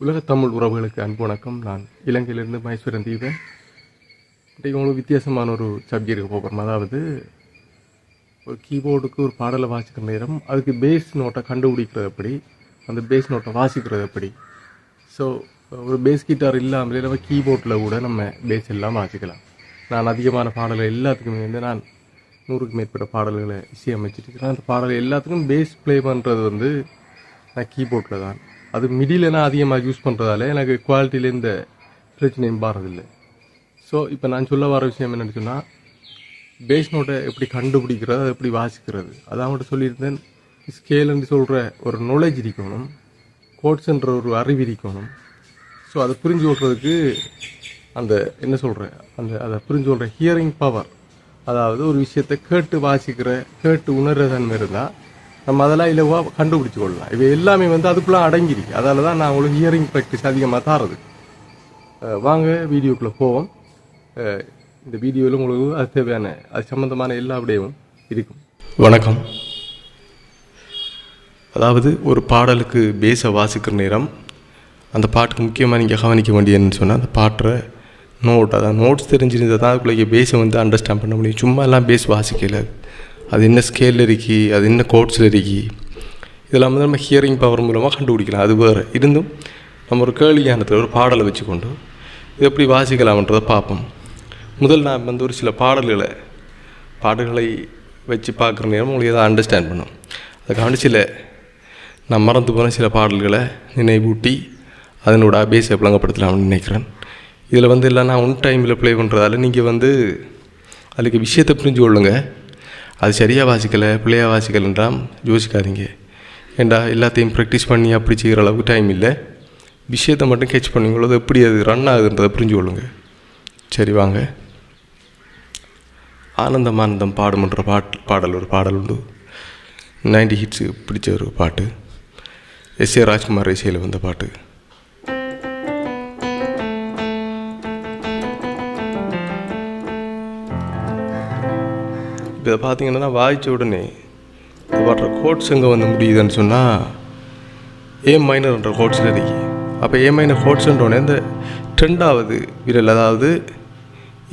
உலகத் தமிழ் உறவுகளுக்கு அன்பு வணக்கம். நான் இலங்கையிலிருந்து மகேஸ்வரன் தீபன். இன்றைக்கு உங்களுக்கு வித்தியாசமான ஒரு சப்ஜெக்ட்டுக்கு போகிறோம். அதாவது ஒரு கீபோர்டுக்கு ஒரு பாடலை வாசிக்கிற நேரம் அதுக்கு பேஸ் நோட்டை கண்டுபிடிக்கிறது எப்படி? அந்த பேஸ் நோட்டை வாசிக்கிறது எப்படி? ஸோ ஒரு பேஸ் கிட்டார் இல்லாமலே நம்ம கீபோர்டில் கூட நம்ம பேஸ் எல்லாம் வாசிக்கலாம். நான் அதிகமான பாடல்கள் எல்லாத்துக்குமே வந்து நான் நூறுக்கு மேற்பட்ட பாடல்களை இசையமைச்சிட்டு இருக்கிறேன். அந்த பாடல் எல்லாத்துக்கும் பேஸ் ப்ளே பண்ணுறது வந்து நான் கீபோர்டில் தான். அது மிடியில் நான் அதிகமாக யூஸ் பண்ணுறதால எனக்கு குவாலிட்டியில் இந்த பிரச்சனையும் பாடுறதில்லை ஸோ இப்போ நான் சொல்ல வர விஷயம் என்னென்னு சொன்னால் பேஸ் நோட்டை எப்படி கண்டுபிடிக்கிறது அதை எப்படி வாசிக்கிறது? அதான் அவங்கள்ட்ட சொல்லியிருந்தேன். ஸ்கேலுன்னு சொல்கிற ஒரு நாலேஜ் இருக்கணும். கோட்ஸ்ன்ற ஒரு அறிவு இருக்கணும். ஸோ அதை புரிஞ்சு கொள்றதுக்கு அந்த என்ன சொல்கிற அந்த அதை புரிஞ்சு கொள்கிற ஹியரிங் பவர் அதாவது ஒரு விஷயத்தை கேட்டு வாசிக்கிற கேட்டு உணர்ற தன்மை இருந்தால் நம்ம அதெல்லாம் இலவாக கண்டுபிடிச்சு கொள்ளலாம். இவை எல்லாமே வந்து அதுக்குள்ளே அடங்கிருக்கு அதால தான் நான் உங்களுக்கு ஹியரிங் ப்ராக்டிஸ் அதிகமாக தாரது. வாங்க வீடியோக்குள்ளே போவோம். இந்த வீடியோவில் உங்களுக்கு அது தேவையான அது சம்மந்தமான எல்லா விடையும் இருக்கும். வணக்கம். அதாவது ஒரு பாடலுக்கு பேஸை வாசிக்கிற நேரம் அந்த பாட்டுக்கு முக்கியமாக நீங்கள் கவனிக்க வேண்டியதுன்னு சொன்னால் அந்த பாட்டுற நோட் அதான் நோட்ஸ் தெரிஞ்சிருந்தால் தான் அதுக்குள்ளே பேஸை வந்து அண்டர்ஸ்டாண்ட் பண்ண முடியும். சும்மா எல்லாம் பேஸ் வாசிக்கல. அது என்ன ஸ்கேலில் இருக்கி அது என்ன கோட்ஸில் இருக்கி. இதெல்லாம் வந்து நம்ம ஹியரிங் பவர் மூலமாக கண்டுபிடிக்கலாம். அது வேறு. இருந்தும் நம்ம ஒரு கேள்வியானத்தில் ஒரு பாடலை வச்சுக்கொண்டு இது எப்படி வாசிக்கலாம்ன்றதை பார்ப்போம். முதல் நான் வந்து ஒரு சில பாடல்களை பாடல்களை வச்சு பார்க்குற நேரம் உங்களுக்கு எதாவது அண்டர்ஸ்டாண்ட் பண்ணும். அதுக்காண்டி சில நான் மறந்து போன சில பாடல்களை நினைவூட்டி அதனோட பேஸை விளங்கப்படுத்தலாம்னு நினைக்கிறேன். இதில் வந்து இல்லைன்னா நான் ஒன் டைமில் ப்ளே பண்ணுறதால நீங்கள் வந்து அதுக்கு விஷயத்தை புரிஞ்சு கொள்ளுங்கள் அது சரியாக வாசிக்கலை பிள்ளையாக வாசிக்கலைன்றாம் யோசிக்காதீங்க. ஏண்டா எல்லாத்தையும் ப்ராக்டிஸ் பண்ணி அப்படி செய்கிற அளவுக்கு டைம் இல்லை. விஷயத்தை மட்டும் கேட்ச் பண்ணிங்களோ அது எப்படி அது ரன் ஆகுதுன்றதை புரிஞ்சு கொள்ளுங்க. சரி வாங்க. ஆனந்தம் ஆனந்தம் பாடுமன்ற பாட்டு பாடல் ஒரு பாடல் உண்டு. நைன்டி ஹிட்ஸு பிடிச்ச ஒரு பாட்டு. எஸ் ஏ ராஜ்குமார் இசையில் வந்த பாட்டு. இப்போ இதை பார்த்தீங்கன்னா வாய்ச்ச உடனே வர்ற கோட்ஸ் எங்கே வந்து முடியுதுன்னு சொன்னால் ஏ மைனர்ன்ற கோட்ஸில் இருக்கு. அப்போ ஏ மைனர் கோட்ஸ்ன்றோடனே இந்த ரெண்டாவது விரல் அதாவது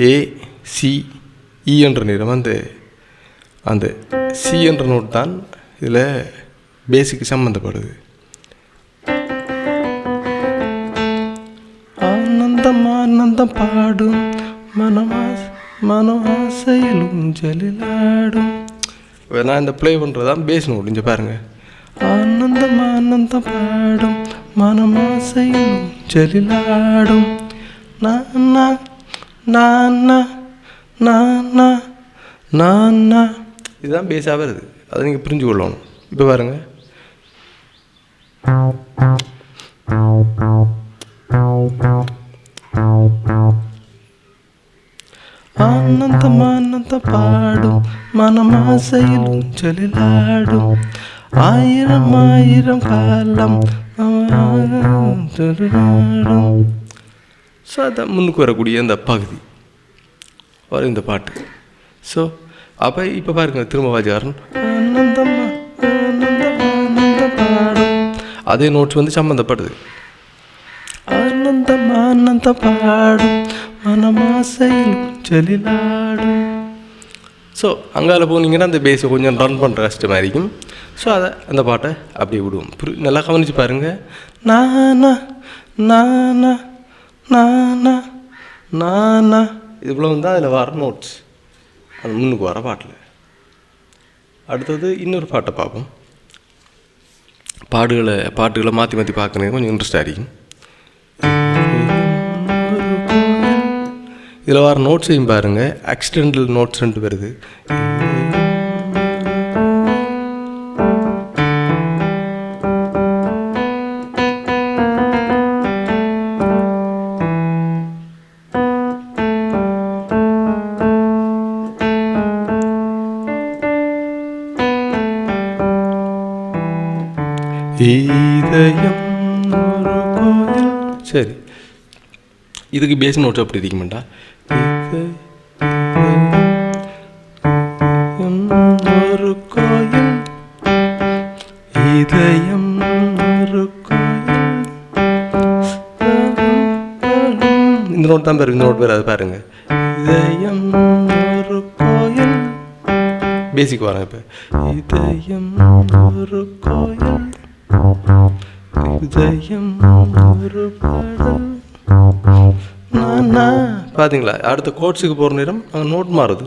ஏ சி இ என்ற நிறம் அந்த அந்த சி என்ற நோட் தான் இதில் பேசிக்கு சம்மந்தப்படுது ஆனந்தம் ஆனந்தம் பாடும் மனமாஸ் மனோ ஆசையில் ஊஞ்சலிலாடும் நான் இந்த ப்ளே பண்ணுறதான் பேசணும் பேஸ் பாருங்க. ஆனந்தம் ஆனந்தம் பாடும். மனம் ஆசையில் ஊஞ்சலிலாடும் நானா நானா நானா நானா. இதுதான் பேஸாக வருது. அதை நீங்கள் புரிஞ்சு கொள்ளணும் இப்போ பாருங்க. ஆனந்தம் பாடும் மனமாசையில் ஊஞ்சலிலாடும் ஆயிரம் ஆயிரம் காலம் திருநாடும் ஸோ அதான் முன்னுக்கு வரக்கூடிய அந்த பகுதி. வரும் இந்த பாட்டு. ஸோ அப்போ இப்போ பாருங்க திரும்ப வாஜாரன் அதே நோட்ஸ் வந்து சம்மந்தப்படுது ஆனந்தம் ஆனந்த பாடும் மனம் ஆசையில் செலிலாடும் ஸோ அங்கால போனீங்கன்னா அந்த பேஸை கொஞ்சம் ரன் பண்ணுற கஷ்டமாக இருக்கும். ஸோ அதை அந்த பாட்டை அப்படியே விடுவோம். புரி நல்லா கவனித்து பாருங்கள் நானா நானா நானா நானா இவ்வளோ வந்து அதில் வர நோட்ஸ் அது முன்னுக்கு வர பாட்டில். அடுத்தது இன்னொரு பாட்டை பார்ப்போம். பாடுகளை பாட்டுகளை மாற்றி மாற்றி பார்க்கணும் கொஞ்சம் இன்ட்ரெஸ்டாக இருக்கும். இதில் வர நோட்ஸையும் பாருங்கள் ஆக்சிடென்டல் நோட்ஸ் ரெண்டு வருது. இதயம் ஒரு கோயில். சரி. இதுக்கு பேஸ் நோட்ஸ் அப்படி இருக்க மாட்டா ஒரு கோயில் இதயம் ஒரு இந்த நோட் தான் பாருங்க இந்த நோட் பேர் அது பாருங்க. இதயம் ஒரு கோயில். பேசிக் வரேன் இப்போ. இதயம் ஒரு கோயில். இதயம் ஒரு பாடல். நான் பாத்தீங்களா? அடுத்த கோட்ஸுக்கு போகிற நேரம் அங்கே நோட் மாறுது.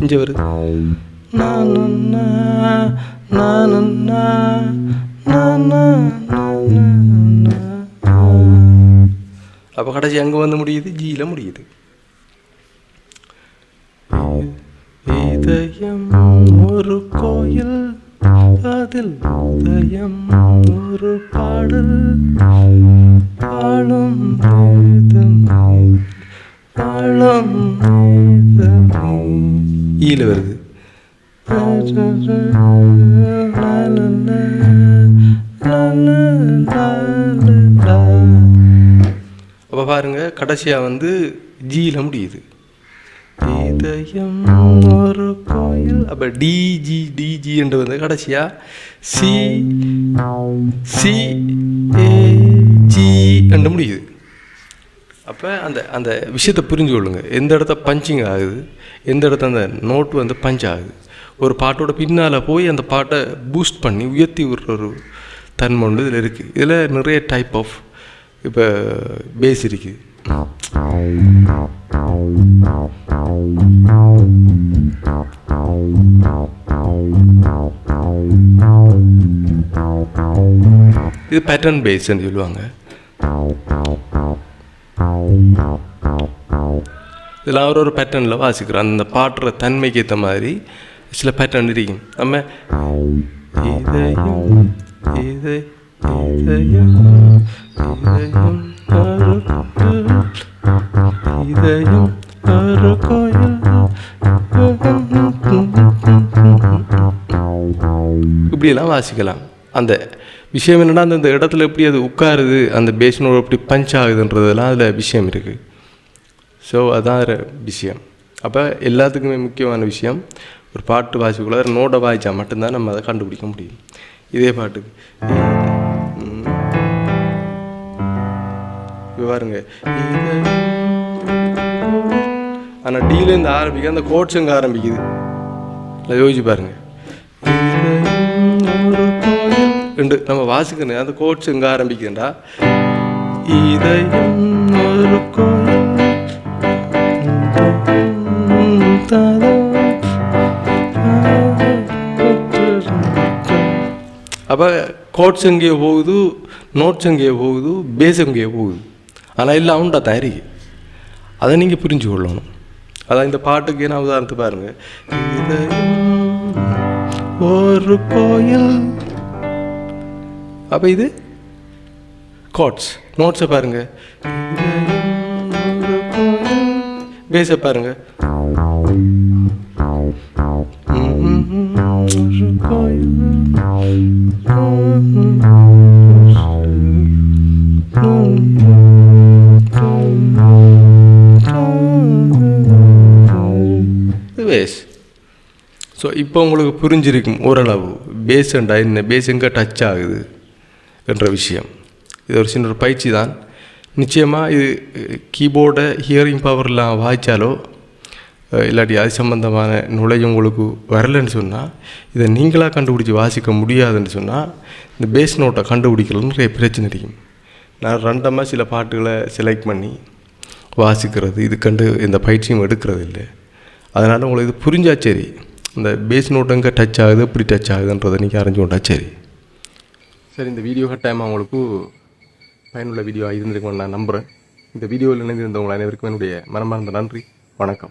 இங்கே வருது. நான் நான் நான் நான் நான் நான் அப்போ கடைசி அங்கே வந்து முடியுது ஜியில் முடியுது. இதயம் ஒரு கோயில் அதில் இதயம் ஒரு பாடல் பாடும் வேதமே, பாடும் ஈல வருது. அப்போ பாருங்க கடைசியாக வந்து ஜீல முடியுது. இதயம் ஒரு சிங்கிள் அப்போ டிஜி டிஜின்றது என்று வந்து கடைசியாக சி சி ஏ ஜி என்று முடியுது. அப்போ அந்த அந்த விஷயத்தை புரிஞ்சு கொள்ளுங்க. எந்த இடத்த பஞ்சிங் ஆகுது எந்த இடத்த அந்த நோட் வந்து பஞ்ச் ஆகுது. ஒரு பாட்டோட பின்னால் போய் அந்த பாட்டை பூஸ்ட் பண்ணி உயர்த்தி விடுற ஒரு தன்மை ஒன்று இதில் இருக்குது இதில் நிறைய டைப் ஆஃப் இப்போ பேஸ் இருக்குது இது பேட்டர்ன் பேஸ்ன்னு சொல்லுவாங்க. இதெல்லாம் ஒரு ஒரு பேட்டர்னில் வாசிக்கிறோம். அந்த பாட்டுற தன்மைக்கு ஏற்ற மாதிரி சில பேட்டர்ன் இருக்கும். நம்ம இதையும் இதை இதையும் இப்படியெல்லாம் வாசிக்கலாம். அந்த விஷயம் என்னென்னா அந்த இடத்துல எப்படி அது உட்காருது அந்த பேஸ்னோட எப்படி பஞ்ச் ஆகுதுன்றதெல்லாம் அதில் விஷயம் இருக்குது ஸோ அதான் ஒரு விஷயம். அப்போ எல்லாத்துக்குமே முக்கியமான விஷயம் ஒரு பாட்டு வாசிக்குள்ள நோட்டை வாய்ச்சா மட்டும்தான் நம்ம அதை கண்டுபிடிக்க முடியும். இதே பாட்டுக்கு ம். பாருங்க. ஆனால் டீலேருந்து ஆரம்பிக்க அந்த கோட்ஸ் எங்கே ஆரம்பிக்குது? இல்லை யோசிச்சு பாருங்க. உண்டு நம்ம வாசிக்கணும். அந்த கோட்ஸ் எங்க ஆரம்பிக்குதுண்டா இதயம் ஒரு கோயில். அப்போ கோட்ஸ் எங்கேயோ போகுது நோட்ஸ் எங்கேயோ போகுது பேஸ் எங்கேயோ போகுது. ஆனால் எல்லாம் உண்டா தயாரிக்கு? அதை நீங்கள் புரிஞ்சு கொள்ளணும் அதான் இந்த பாட்டுக்கு நான் உதாரணத்து பாருங்க. இதயம் ஒரு கோயில். அப்போ இது? கோட்ஸ் நோட்ஸை பாருங்க. இதயம் பேஸை பாருங்க. ஒரு கோயில். ஸோ இப்போ உங்களுக்கு புரிஞ்சிருக்கும் ஓரளவு. பேஸ்ண்டா என்ன? பேஸ் எங்கே டச் ஆகுது? என்ற விஷயம். இது ஒரு சின்ன ஒரு பயிற்சி தான். நிச்சயமாக இது கீபோர்டை ஹியரிங் பவர்லாம் வாய்ச்சாலோ இல்லாட்டி அது சம்பந்தமான நுழையும் உங்களுக்கு வரலைன்னு சொன்னால் இதை நீங்களாக கண்டுபிடிச்சி வாசிக்க முடியாதுன்னு சொன்னால் இந்த பேஸ் நோட்டை கண்டுபிடிக்கலன்னு நிறைய பிரச்சனை இருக்கும். நான் ரெண்டமாக சில பாட்டுகளை செலக்ட் பண்ணி வாசிக்கிறது இது கண்டு இந்த பயிற்சியும் எடுக்கிறது இல்லை அதனால் உங்களுக்கு இது புரிஞ்சா சரி. இந்த பேஸ் நோட் எங்கே டச் ஆகுது எப்படி டச் ஆகுதுன்றதை நீங்கள் அறிஞ்சு கொண்டா சரி. சரி இந்த வீடியோ கட்டாயமாக அவங்களுக்கு பயனுள்ள வீடியோ இருந்திருக்கும்னு நான் நம்புகிறேன் இந்த வீடியோவில் இணைந்திருந்தவங்க அனைவருக்கும் என்னுடைய மனமார்ந்த நன்றி. வணக்கம்.